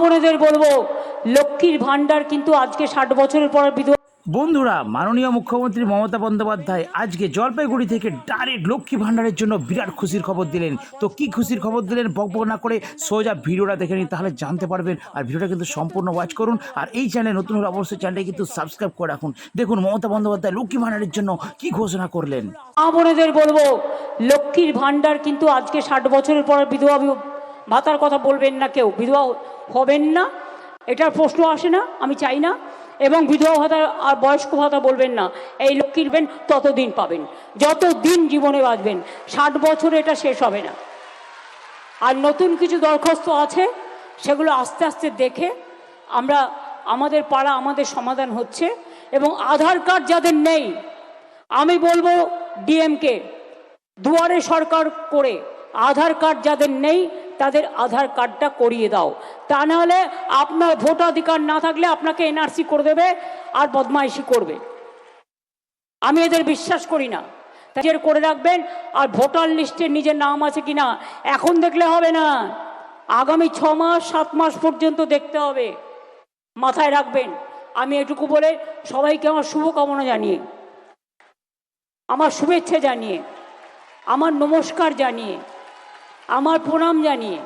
বোনেদের বলব লক্ষ্মীর ভাণ্ডার কিন্তু আজকে ষাট বছরের পর বিধবা বন্ধুরা মাননীয় মুখ্যমন্ত্রী মমতা বন্দ্যোপাধ্যায় আজকে জলপাইগুড়ি থেকে ডাইরেক্ট লক্ষ্মী ভাণ্ডারের জন্য বিরাট খুশির খবর দিলেন। তো কি খুশির খবর দিলেন? বকবক না করে সোজা ভিডিওটা দেখে নিন তাহলে জানতে পারবেন। আর ভিডিওটা কিন্তু সম্পূর্ণ ওয়াচ করুন। আর এই চ্যানেল নতুন হলে অবশ্যই চ্যানেলটা কিন্তু সাবস্ক্রাইব করে রাখুন। দেখুন মমতা বন্দ্যোপাধ্যায় লক্ষ্মী ভাণ্ডারের জন্য কি ঘোষণা করলেন? বোনেদের বলব লক্ষ্মীর ভাণ্ডার কিন্তু আজকে ষাট বছরের পর বিধবা ভাতার কথা বলবেন না কেউ, বিধবা হবেন না, এটার প্রশ্ন আসে না, আমি চাই না, এবং বিধবা ভাতা আর বয়স্ক ভাতা বলবেন না, এই লক্ষ্মীর বেন ততদিন পাবেন যত দিন জীবনে বাঁচবেন, ষাট বছরে এটা শেষ হবে না। আর নতুন কিছু দরখাস্ত আছে, সেগুলো আস্তে আস্তে দেখে আমরা, আমাদের পাড়া আমাদের সমাধান হচ্ছে, এবং আধার কার্ড যাদের নেই, আমি বলব ডিএমকে, দুয়ারে সরকার করে আধার কার্ড যাদের নেই তাদের আধার কার্ডটা করিয়ে দাও। তা নাহলে আপনার ভোটাধিকার না থাকলে আপনাকে এনআরসি করে দেবে আর বদমাইশি করবে। আমি এদের বিশ্বাস করি না। নিজের করে রাখবেন আর ভোটার লিস্টে নিজের নাম আছে কি না এখন দেখলে হবে না। আগামী ছ মাস, সাত মাস পর্যন্ত দেখতে হবে। মাথায় রাখবেন। আমি এটুকু বলে সবাইকে আমার শুভকামনা জানিয়ে, আমার শুভেচ্ছা জানিয়ে, আমার নমস্কার জানিয়ে আমার প্রণাম জানিয়ে,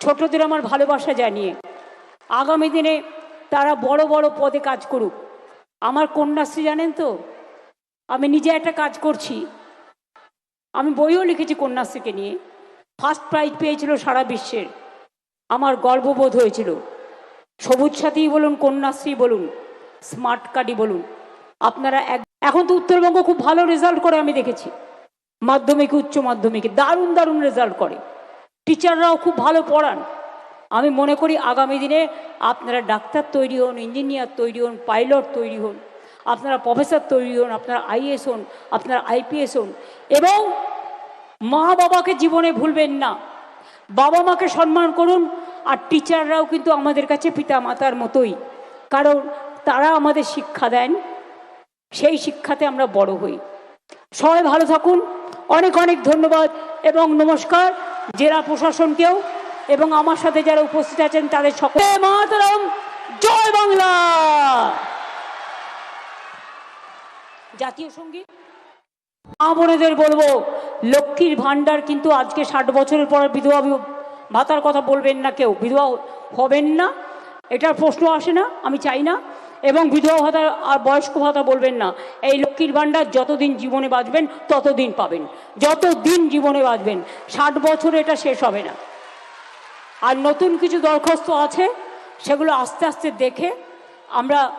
ছোটদের আমার ভালোবাসা জানিয়ে, আগামী দিনে তারা বড় বড় পদে কাজ করুক। আমার কন্যাশ্রী জানেন তো, আমি নিজে একটা কাজ করছি। আমি বইও লিখেছি কন্যাশ্রীকে নিয়ে। ফার্স্ট প্রাইজ পেয়েছিল সারা বিশ্বের। আমার গর্ববোধ হয়েছিল। সবুজ সাথী বলুন, কন্যাশ্রী বলুন স্মার্ট কার্ডই বলুন। আপনারা এখন তো উত্তরবঙ্গ খুব ভালো রেজাল্ট করে আমি দেখেছি। মাধ্যমিক, উচ্চ মাধ্যমিকে, দারুণ দারুণ রেজাল্ট করে। টিচাররাও খুব ভালো পড়ান। আমি মনে করি আগামী দিনে আপনারা ডাক্তার তৈরি হন ইঞ্জিনিয়ার তৈরি হন পাইলট তৈরি হন, আপনারা প্রফেসর তৈরি হন, আপনারা আইএস হন, আপনারা আইপিএস হন, এবং মা বাবাকে জীবনে ভুলবেন না। বাবা মাকে সম্মান করুন, আর টিচাররাও কিন্তু আমাদের কাছে পিতা মাতার মতোই, কারণ তারা আমাদের শিক্ষা দেন, সেই শিক্ষাতে আমরা বড় হই। সবাই ভালো থাকুন। অনেক অনেক ধন্যবাদ এবং নমস্কার জেলা প্রশাসনকেও এবং আমার সাথে যারা উপস্থিত আছেন তাদের সকলে মাতরম, জয় বাংলা। জাতীয় সংগীত? মা বোনেদের বলব, লক্ষ্মীর ভাণ্ডার কিন্তু আজকে ষাট বছরের পর বিধবা ভাতার কথা বলবেন না কেউ। বিধবা হবেন না। এটার প্রশ্ন আসে না, আমি চাই না। এবং বিধবা ভাতা আর বয়স্ক ভাতা বলবেন না। এই লক্ষ্মীর ভাণ্ডার যতদিন জীবনে বাঁচবেন, ততদিন পাবেন। যতদিন জীবনে বাঁচবেন, ষাট বছরে এটা শেষ হবে না। আর নতুন কিছু দরখাস্ত আছে, সেগুলো আস্তে আস্তে দেখে আমরা